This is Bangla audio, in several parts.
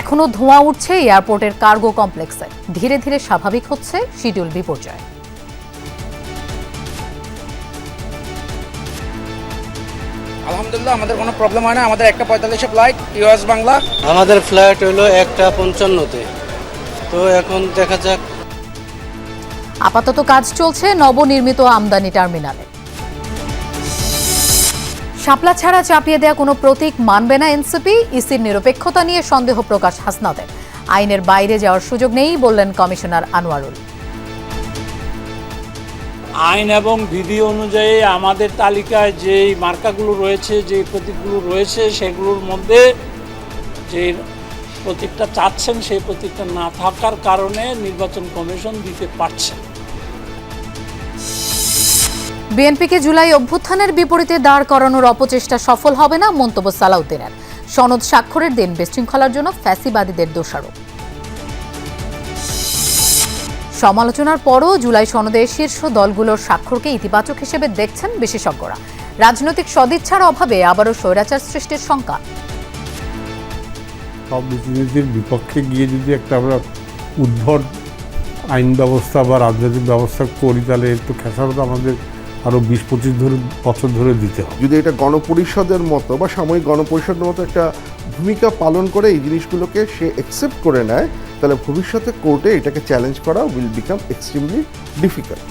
এখনও ধোঁয়া উঠছে এয়ারপোর্টের কার্গো কমপ্লেক্সে। ধীরে ধীরে স্বাভাবিক হচ্ছে শিডিউল বিপর্যয়। আলহামদুলিল্লাহ আমাদের কোনো প্রবলেম হয় না। আমাদের একটা পঁয়তাল্লিশে ফ্লাইট ইউএস বাংলা। আমাদের ফ্লাইট হলো একটা পঞ্চান্নতে। তো এখন দেখা যাক। আপাতত কাজ চলছে নবনির্মিত আমদানি টার্মিনালে। শাপলা ছাড়া চাপিয়ে দেয়া কোনো প্রতীক মানবে না এনসিপি, ইসির নিরপেক্ষতা নিয়ে সন্দেহ প্রকাশ হাসনাদের আইনের বাইরে যাওয়ার সুযোগ নেই বললেন কমিশনার আনোয়ারুল আইন এবং বিধি অনুযায়ী আমাদের তালিকায় যেই মার্কাগুলো রয়েছে যে প্রতীকগুলো রয়েছে, সেগুলোর মধ্যে যে প্রতীকটা চাচ্ছেন, সেই প্রতীকটা না থাকার কারণে নির্বাচন কমিশন দিতে পারছে। বিএনপিকে জুলাই অভ্যুত্থানের বিপরীতে দাঁড় করানোর অপচেষ্টা সফল হবে না মন্তব্য সালাউদ্দিনের। সনদ স্বাক্ষরের দিন বিশৃঙ্খলার জন্য ফ্যাসিবাদীদের দোষারোপ। সমালোচনার পরও জুলাই সনদে শীর্ষ দলগুলোর স্বাক্ষরকে ইতিবাচক হিসেবে দেখছেন বিশেষজ্ঞরা। রাজনৈতিক সদিচ্ছার অভাবে আবারও স্বৈরাচার সৃষ্টির শঙ্কা। সব বিপক্ষে গিয়ে যদি একটা আমরা উদ্ভট আইন ব্যবস্থা বা রাজনৈতিক ব্যবস্থা করি, তাহলে তো খেসারত আমাদের আরও বিশ পঁচিশ ধরে বছর ধরে দিতে হবে। যদি এটা গণপরিষদের মতো বা সাময়িক গণপরিষদের মতো একটা ভূমিকা পালন করে এই জিনিসগুলোকে সে অ্যাকসেপ্ট করে নেয় তাহলে ভবিষ্যতে কোর্টে এটাকে চ্যালেঞ্জ করা উইল বিকাম এক্সট্রিমলি ডিফিকাল্ট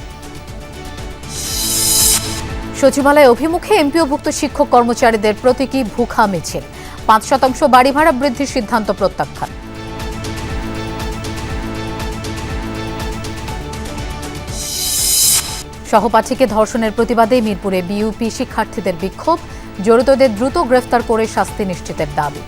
সচিবালয় অভিমুখে এমপিওভুক্ত শিক্ষক কর্মচারীদের প্রতীকী ভুখা মিছিল। পাঁচ শতাংশ বাড়ি ভাড়া বৃদ্ধির সিদ্ধান্ত প্রত্যাখ্যান। সহপাঠীকে ধর্ষণের প্রতিবাদে মিরপুরে বিইউপি শিক্ষার্থীদের বিক্ষোভ। জড়িতদের দ্রুত গ্রেফতার করে শাস্তি নিশ্চিতের দাবি।